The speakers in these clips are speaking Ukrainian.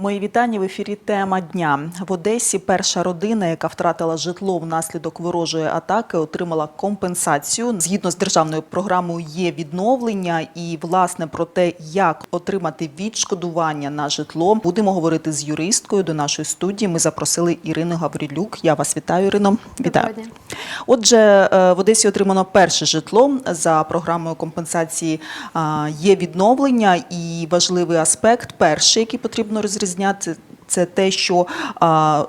Мої вітання в ефірі. Тема дня в Одесі. Перша родина, яка втратила житло внаслідок ворожої атаки, отримала компенсацію. Згідно з державною програмою є відновлення, і власне про те, як отримати відшкодування на житло, будемо говорити з юристкою до нашої студії. Ми запросили Ірину Гаврилюк. Я вас вітаю, Ірино. Вітаю. Отже, е, в Одесі отримано перше житло за програмою компенсації. Є відновлення і важливий аспект. Перший, який потрібно розрізняти, це те, що а,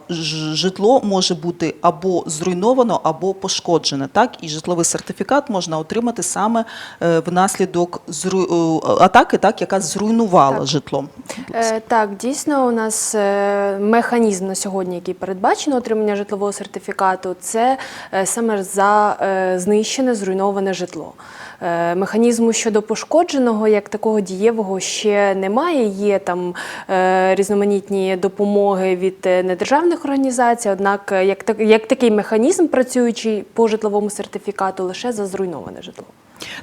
житло може бути або зруйновано, або пошкоджене. Так, і житловий сертифікат можна отримати саме е, внаслідок зру... е, атаки, так, яка зруйнувала Так. житло. Е, так, дійсно, у нас е, механізм на сьогодні, який передбачено отримання житлового сертифікату, це саме за знищене, зруйноване житло. Е, Механізму щодо пошкодженого, як такого дієвого, ще немає. Є там е, різноманітні допомоги від е, недержавних організацій. Однак, як, як такий механізм, працюючий по житловому сертифікату, лише за зруйноване житло.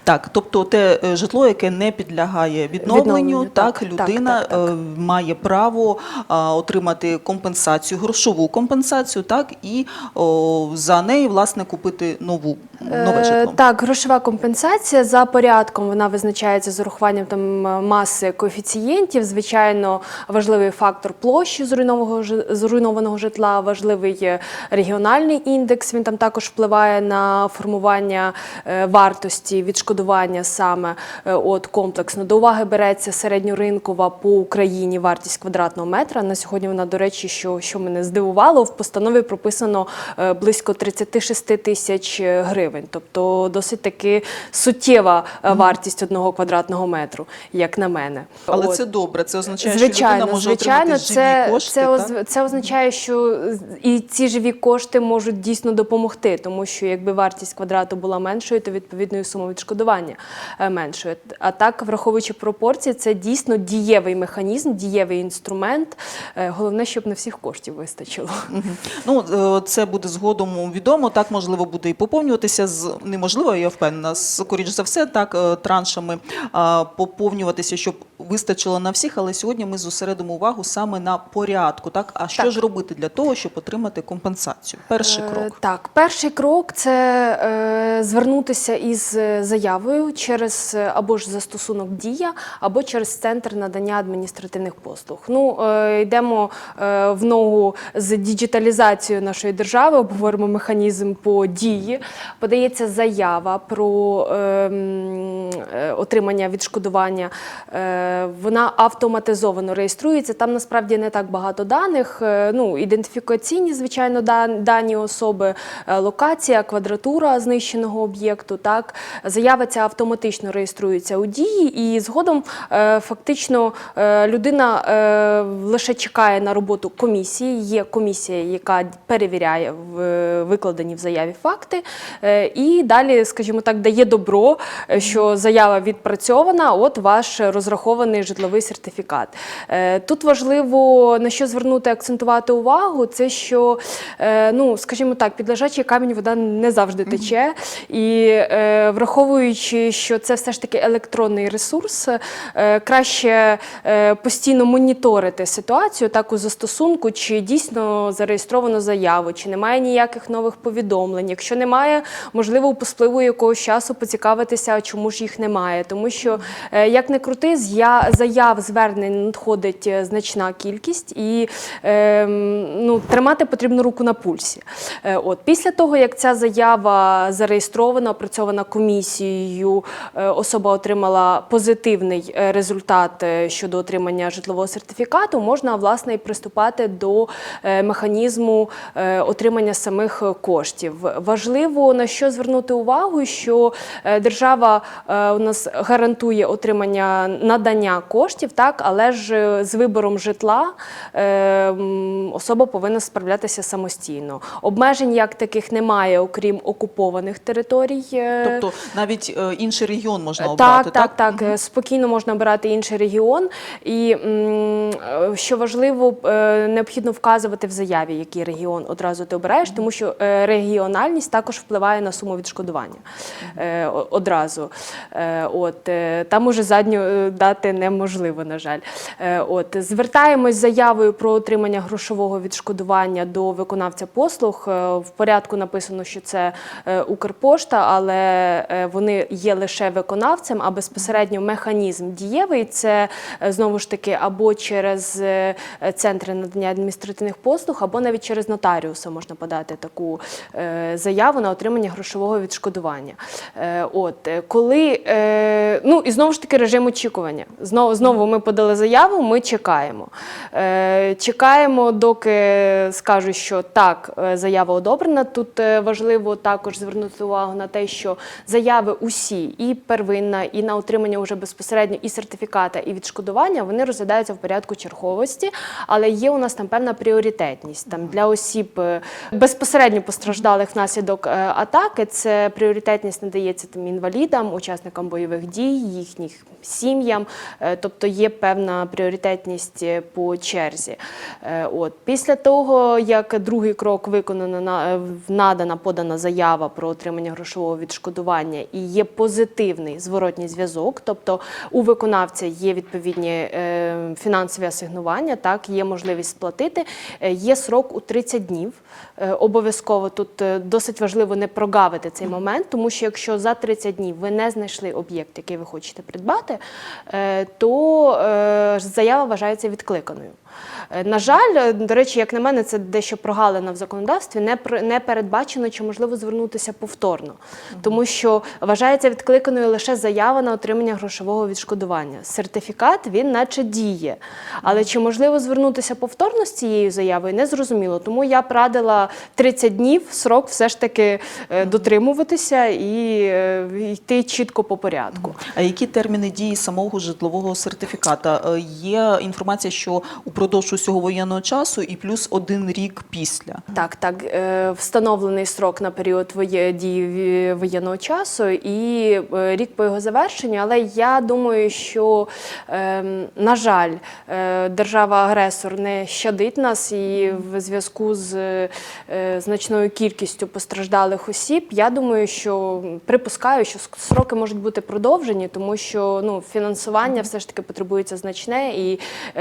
Так, тобто те е, житло, яке не підлягає відновленню, так, так, людина так, так, так. е, має право отримати компенсацію, грошову компенсацію, так, і о, за неї, власне, купити нову, нове Е, житло. Так, грошова компенсація за порядком вона визначається з урахуванням там маси коефіцієнтів. Звичайно, важливий фактор площі зруйнованого зруйнованого житла, важливий регіональний індекс. Він там також впливає на формування вартості відшкодування саме е, от комплексно. До уваги береться середньоринкова по Україні вартість квадратного метра. На сьогодні вона, до речі, що, що мене здивувало, в постанові прописано е, близько 36 тисяч е, гривень. Тобто досить таки суттєва вартість одного квадратного метру, як на мене. Але От. це добре, це означає, що Звичайно, людина може звичайно, отримати це, живі кошти. це, так? це означає, що і ці живі кошти можуть дійсно допомогти, тому що якби вартість квадрату була меншою, то відповідно і сума відшкодування е, меншою. А так, враховуючи пропорції, це дійсно дієвий механізм, дієвий інструмент. Е, Головне, щоб на всіх коштів вистачило. Ну, е, це буде згодом відомо. Так, можливо, буде і поповнюватися з неможливо, я впевнена, скоріш за все, так, траншами поповнюватися, щоб вистачило на всіх. Але сьогодні ми зосередимо увагу саме на порядку. Так, а що Так. ж робити для того, щоб отримати компенсацію? Перший Е, крок. Так, перший крок це е, звернутися із е, заявою через або ж застосунок Дія, або через центр надання адміністративних послуг. Ну, е, йдемо е, в ногу з діджиталізацією нашої держави, обговоримо механізм по дії. Подається заява про е, е, отримання відшкодування. Е, вона автоматизовано реєструється. Там насправді не так багато даних. Е, ну, ідентифікаційні, звичайно, дані особи, е, локація, квадратура знищеного об'єкту. Так, заява ця автоматично реєструється у дії, і згодом е, фактично людина лише чекає на роботу комісії. Є комісія, яка перевіряє викладені в заяві факти, і далі, скажімо так, дає добро, що заява відпрацьована. От ваш розрахований житловий сертифікат. Е, Тут важливо на що звернути акцентувати увагу, це що, е, ну скажімо так, під лежачий камінь вода не завжди тече. І е, враховуючи, що це все ж таки електронний ресурс, краще постійно моніторити ситуацію так у застосунку, чи дійсно зареєстровано заяву, чи немає ніяких нових повідомлень. Якщо немає, можливо, у спливу якогось часу поцікавитися, чому ж їх немає. Тому що, як не крути, заяв звернень надходить е, значна кількість, і е, ну, тримати потрібно руку на пульсі. Е, От після того, як ця заява зареєстрована, опрацьована комісією, е, особа отримала позитивний е, результат е, щодо отримання житлового сертифікату, можна власне і приступати до механізму отримання самих коштів. Важливо на що звернути увагу, що держава у нас гарантує отримання надання коштів, так але ж е, з вибором житла е, особа повинна справлятися самостійно. Обмежень як таких немає, окрім окупованих територій. е, Тобто навіть е, інший регіон можна так, обрати, так, так, Е, Спокійно можна обирати інший регіон. І що важливо, необхідно вказувати в заяві, який регіон одразу ти обираєш, тому що регіональність також впливає на суму відшкодування одразу. От там уже задню е, дати неможливо, на жаль. Е, От звертаємось з заявою про отримання грошового відшкодування до виконавця послуг. Е, В порядку написано, що це е, Укрпошта, але вони є лише виконавцем, а безпосередньо механізм дієвий це знову ж таки або через центри надання адміністративних послуг, або навіть через нотаріуса можна подати таку заяву на отримання грошового відшкодування. От коли ну і знову ж таки режим очікування. Знову знову ми подали заяву, ми чекаємо. Е, Чекаємо, доки скажуть, що так, е, заява одобрена. Тут е, важливо також звернути увагу на те, що заяви усі, і первинна, і на отримання вже безпосередньо і сертифіката, і відшкодування, вони розглядаються в порядку черговості, але є у нас там певна пріоритетність. Там для осіб е, безпосередньо постраждалих внаслідок атаки. Це пріоритетність надається там інвалідам, учасникам бойових дій, їхніх сім'ям. Е, Тобто є певна пріоритетність е, по черзі. Е, От після того, як другий крок виконано на е, в- надана подана заява про отримання грошового відшкодування і є позитивний зворотній зв'язок, тобто у виконавця є відповідні фінансові асигнування, так є можливість сплатити. Є срок у 30 днів. Обов'язково тут досить важливо не прогавити цей момент, тому що якщо за 30 днів ви не знайшли об'єкт, який ви хочете придбати, то е, заява вважається відкликаною. Е, На жаль, е, до речі, як на мене, це дещо прогалина в законодавстві. Не не передбачено, чи можливо звернутися повторно, тому що вважається відкликаною лише заява на отримання грошового відшкодування. Сертифікат він наче діє. Але чи можливо звернутися повторно з цією заявою, не зрозуміло. Тому я радила 30 днів срок все ж таки е, дотримуватися і йти чітко по порядку. А які терміни дії самого житлового сертифіката? Є інформація, що упродовж усього воєнного часу і плюс один рік після. Так, так, е, встановлений строк на період дії воєнного часу і е, рік по його завершенню. Але я думаю, що, е, на жаль, е, держава-агресор не щадить нас, і в зв'язку з значною кількістю постраждалих осіб, я думаю, що припускаю, що сроки можуть бути продовжені, тому що ну, фінансування все ж таки потребується значне, і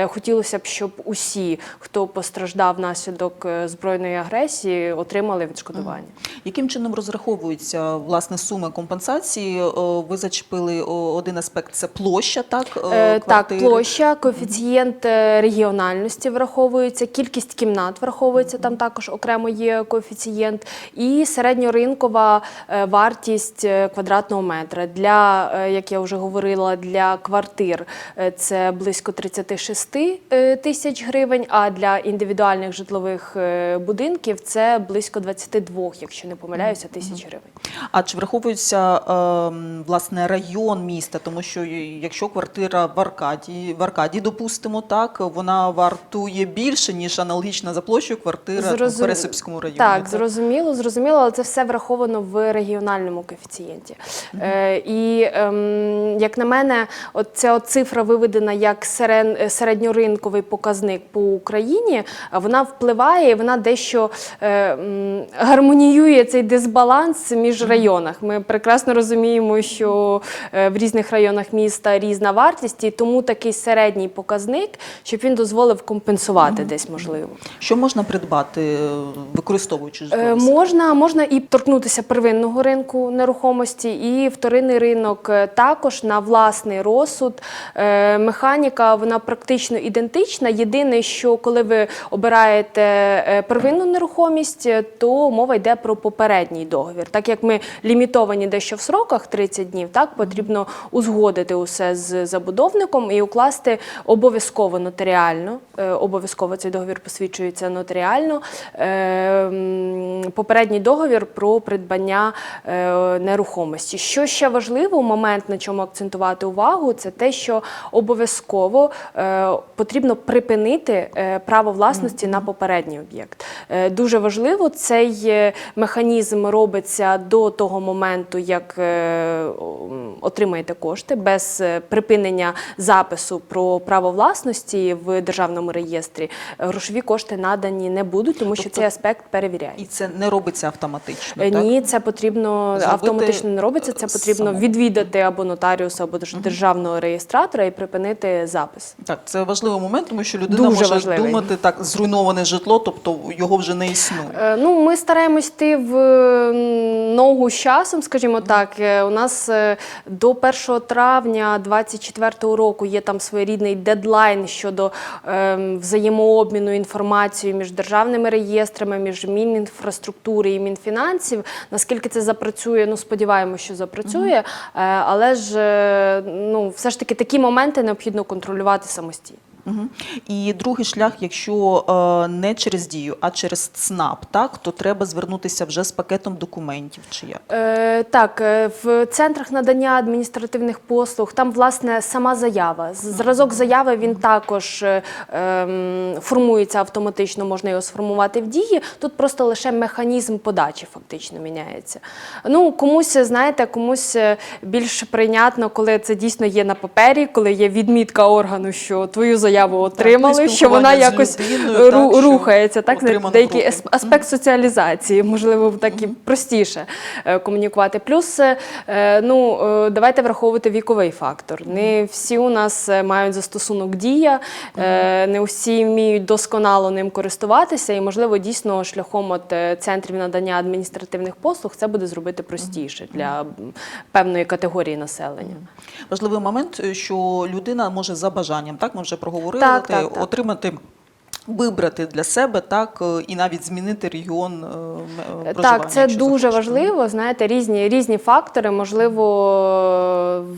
хотілося б, щоб усі, хто постраждав внаслідок е, збройної агресії, отримали відшкодування. Яким чином розраховуються власне суми компенсації? Е, Ви зачепили один аспект це площа, так? Е, Так, площа, коефіцієнт регіональності враховується, кількість кімнат враховується, там також окремо є коефіцієнт, і середньоринкова вартість квадратного метра. Для, як я вже говорила, для квартир це близько 36 е, тисяч гривень, а для індивідуальних житлових е, будинків це близько 22, якщо не помиляюся, тисяч гривень. А чи враховується ем, власне район міста? Тому що якщо квартира в Аркаді, в Аркаді, допустимо, так вона вартує більше ніж аналогічна за площею квартира там, в Пересипському районі. Так, зрозуміло, зрозуміло, але це все враховано в регіональному коефіцієнті. Е, і ем, як на мене, от ця от цифра виведена як е, середньоринковий показник по Україні, вона впливає, вона дещо е, гармоніює цей дисбаланс між районах. Ми прекрасно розуміємо, що е, в різних районах міста різна вартість, і тому такий середній показник, щоб він дозволив компенсувати десь можливо. Що можна придбати, використовуючи Е, Можна, можна і торкнутися первинного ринку нерухомості, і вторинний ринок також на власний розсуд. Механіка вона практично ідентична. Єдине, що коли ви обираєте е, первинну нерухомість, то мова йде про попередній договір. Так як ми лімітовані дещо в сроках 30 днів, так потрібно узгодити усе з забудовником і укласти обов'язково нотаріально. е, Обов'язково цей договір посвідчується нотаріально. е, Попередній договір про придбання нерухомості. Що ще важливо, момент, на чому акцентувати увагу, це те, що обов'язково потрібно припинити змінити е, право власності на попередній об'єкт. Е, Дуже важливо, цей е, механізм робиться до того моменту, як отримаєте кошти без припинення запису про право власності в державному реєстрі. Грошові кошти надані не будуть, тому що Тобто- цей аспект перевіряється. І це не робиться автоматично. Так? Ні, це потрібно Зробити, автоматично не робиться. Це потрібно самому. відвідати або нотаріуса, або держ- державного реєстратора і припинити запис. Так, це важливий момент, тому що людина Дуже може важливий. думати так, зруйноване житло, тобто його вже не існує. Е, Ну, ми стараємось йти в ногу з часом, скажімо так. Е, У нас е, до 1 травня 2024 року є там своєрідний дедлайн щодо ем, взаємообміну інформацією між державними реєстрами, між Мінінфраструктури і Мінфінансів. Наскільки це запрацює, ну сподіваємося, що запрацює. Е, Але ж е, ну, все ж таки такі моменти необхідно контролювати самостійно. Мгм. І другий шлях, якщо е, не через дію, а через ЦНАП, так то треба звернутися вже з пакетом документів. Чи як? Е, так, е, в центрах надання адміністративних послуг там власне сама заява. Зразок заяви він також е, ем, формується автоматично, можна його сформувати в дії. Тут просто лише механізм подачі фактично міняється. Ну комусь, знаєте, комусь е, більш прийнятно, коли це дійсно є на папері, коли є відмітка органу, що твою заяву отримали, при що вона якось людиною, ру- так, рухається. Так, деякий ес- аспект соціалізації, можливо, так і простіше е, комунікувати. Плюс, е, ну е, давайте враховувати віковий фактор. Не всі у нас мають застосунок дія, не всі вміють досконало ним користуватися, і можливо дійсно шляхом от центрів надання адміністративних послуг це буде зробити простіше для певної категорії населення. Важливий момент, що людина може за бажанням, так ми вже проговорили, Так, так, так. отримати. Вибрати для себе так е, і навіть змінити регіон е, е, проживання. Так, це дуже важливо. Знаєте, різні різні фактори, можливо,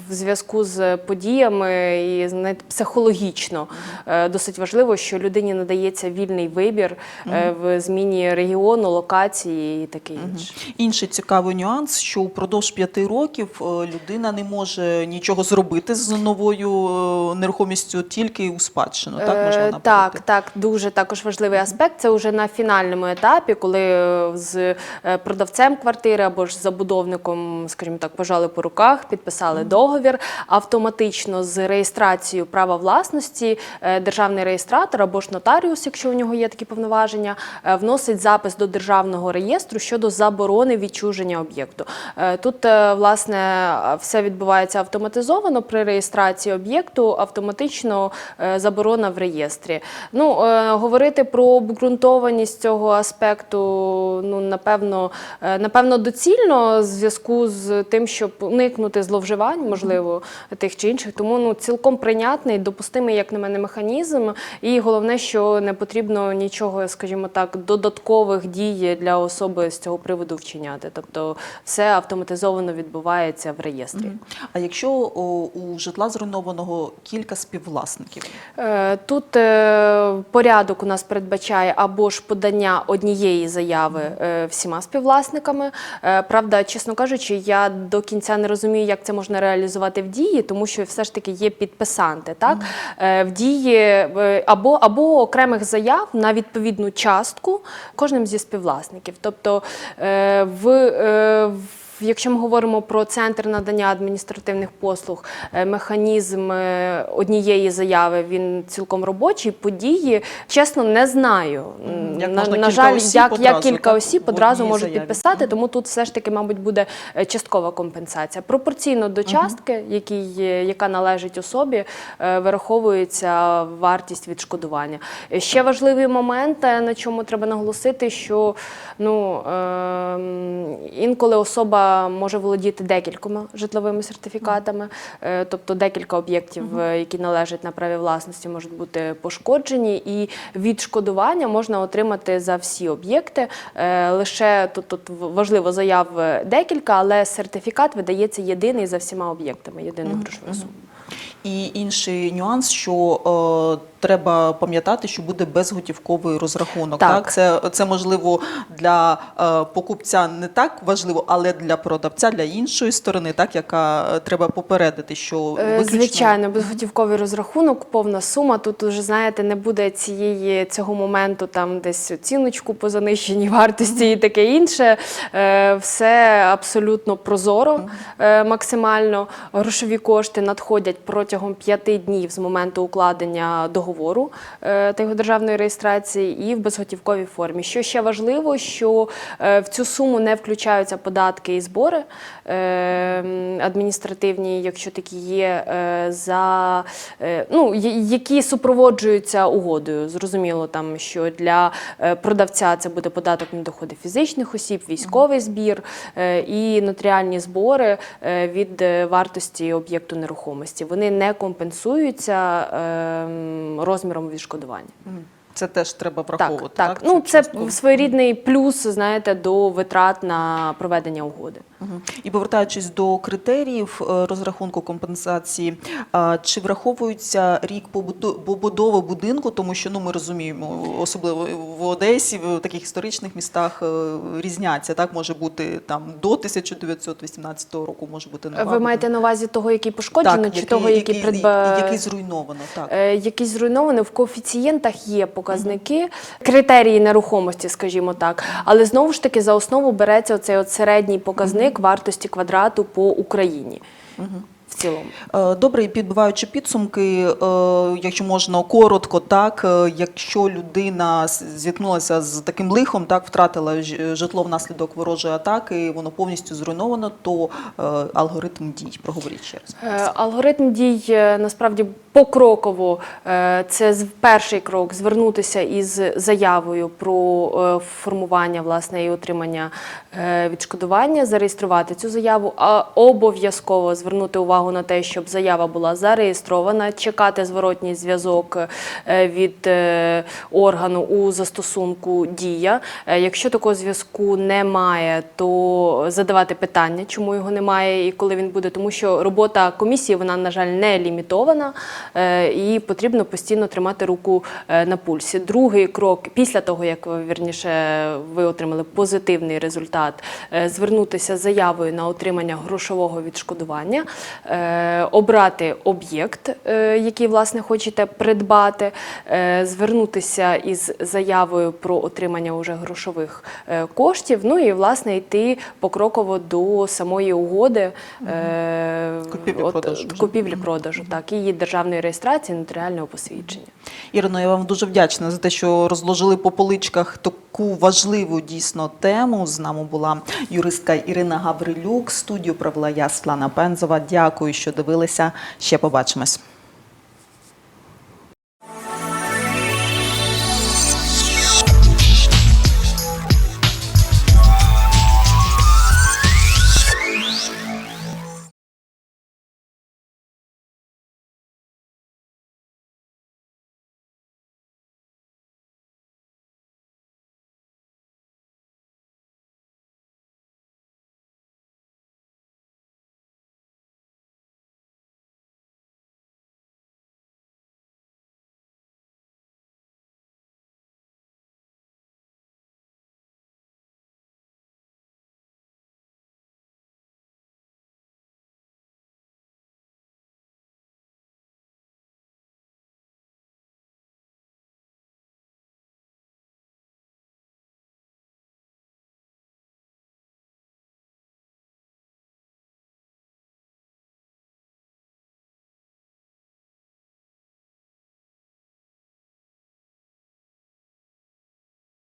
в зв'язку з подіями і знаєте, психологічно досить важливо, що людині надається вільний вибір в зміні регіону, локації і таке інше. Інший цікавий нюанс, що впродовж п'яти років людина не може нічого зробити з новою нерухомістю, тільки у спадщину. Так можна Е. Так, так, дуже також важливий аспект. Це вже на фінальному етапі, коли е, з е, продавцем квартири або ж з забудовником, скажімо так, пожали по руках, підписали договір. Автоматично з реєстрацією права власності е, державний реєстратор або ж нотаріус, якщо у нього є такі повноваження, вносить запис до державного реєстру щодо заборони відчуження об'єкту. Тут, власне, все відбувається автоматизовано при реєстрації об'єкту, автоматично заборона в реєстрі. Ну, говорити про обґрунтованість цього аспекту, ну, напевно, е, напевно, доцільно в зв'язку з тим, щоб уникнути зловживань, можливо, тих чи інших. Тому ну, цілком прийнятний, допустимий, як на мене, механізм. І головне, що не потрібно нічого, скажімо так, додаткових дій для особи з цього приводу вчиняти. Тобто все автоматизовано відбувається в реєстрі. А якщо у житла зруйнованого кілька співвласників, Е, Тут е, порядок у нас передбачає або ж подання однієї заяви е, всіма співвласниками. Е, Правда, чесно кажучи, я до кінця не розумію, як це можна реалізувати в дії, тому що все ж таки є підписанти. Так? Е, В дії або, або окремих заяв на відповідну частку кожним зі співвласників. Тобто в Якщо ми говоримо про центр надання адміністративних послуг, е, механізм е, однієї заяви він цілком робочий. Події чесно не знаю. Як на, на жаль, як, як кілька так, осіб одразу можуть заяві? підписати, тому тут все ж таки, мабуть, буде е, часткова компенсація. Пропорційно до частки, який, яка належить особі, е, вираховується вартість відшкодування. Е, Ще важливий момент, е, на чому треба наголосити, що ну, ем, інколи особа може володіти декількома житловими сертифікатами, е, тобто декілька об'єктів, е, які належать на праві власності, можуть бути пошкоджені, і відшкодування можна отримати за всі об'єкти. Е, Лише тут, тут важливо заяв декілька, але сертифікат видається єдиний за всіма об'єктами, єдиною грошовою сумою. І інший нюанс, що треба пам'ятати, що буде безготівковий розрахунок. Так. Так, це, це можливо для е, покупця не так важливо, але для продавця, для іншої сторони, так яка е, треба попередити, що Е, виключно Звичайно, безготівковий розрахунок, повна сума. Тут уже знаєте, не буде цієї цього моменту, там десь оціночку по занищеній вартості і таке інше. Все абсолютно прозоро, максимально. Грошові кошти надходять протягом п'яти днів з моменту укладення договору е, та його державної реєстрації і в безготівковій формі. Що ще важливо, що е, в цю суму не включаються податки і збори е, адміністративні, якщо такі є, за ну, які супроводжуються угодою. Зрозуміло, там що для продавця це буде податок на доходи фізичних осіб, військовий збір і нотаріальні збори від вартості об'єкту нерухомості. Вони не компенсуються розміром відшкодування. Це теж треба враховувати. Так, так. Ну, це, це своєрідний плюс, знаєте, до витрат на проведення угоди. І повертаючись до критеріїв е, розрахунку компенсації, чи враховується рік побудови будинку, тому що ну ми розуміємо, особливо в Одесі, в таких історичних містах е, різняться. Так може бути там до 1918 року, може бути нова. Ви маєте на увазі того, який пошкоджено, чи того, який, придба... який зруйновано, так. Е, Якісь зруйновані в коефіцієнтах є показники, критерії нерухомості, скажімо так. Але знову ж таки за основу береться оцей от середній показник вартості квадрату по Україні в цілому. Е, Добре, і підбиваючи підсумки, е, якщо можна коротко, так е, якщо людина зіткнулася з таким лихом, так втратила житло внаслідок ворожої атаки, воно повністю зруйновано, то алгоритм дій. Проговоріть ще раз. Алгоритм дій насправді покроково е, це перший крок звернутися із заявою про е, формування власне і отримання е, відшкодування, зареєструвати цю заяву, а обов'язково звернути увагу на те, щоб заява була зареєстрована, чекати зворотній зв'язок від органу у застосунку дія. Якщо такого зв'язку немає, то задавати питання, чому його немає і коли він буде, тому що робота комісії вона на жаль не лімітована і потрібно постійно тримати руку е, на пульсі. Другий крок після того, як ви, вірніше ви отримали позитивний результат, е, звернутися з заявою на отримання грошового відшкодування, е, обрати об'єкт, е, який власне хочете придбати, е, звернутися із заявою про отримання уже грошових е, коштів. Ну і власне йти покроково до самої угоди е, Купівлі-продажу купівлі-продажу, так і її державної реєстрації нотаріального посвідчення. Ірино, я вам дуже вдячна за те, що розложили по поличках таку важливу дійсно тему. З нами була юристка Ірина Гаврилюк. Студію провела я Слана Пензова. Дякую, що дивилися. Ще побачимось.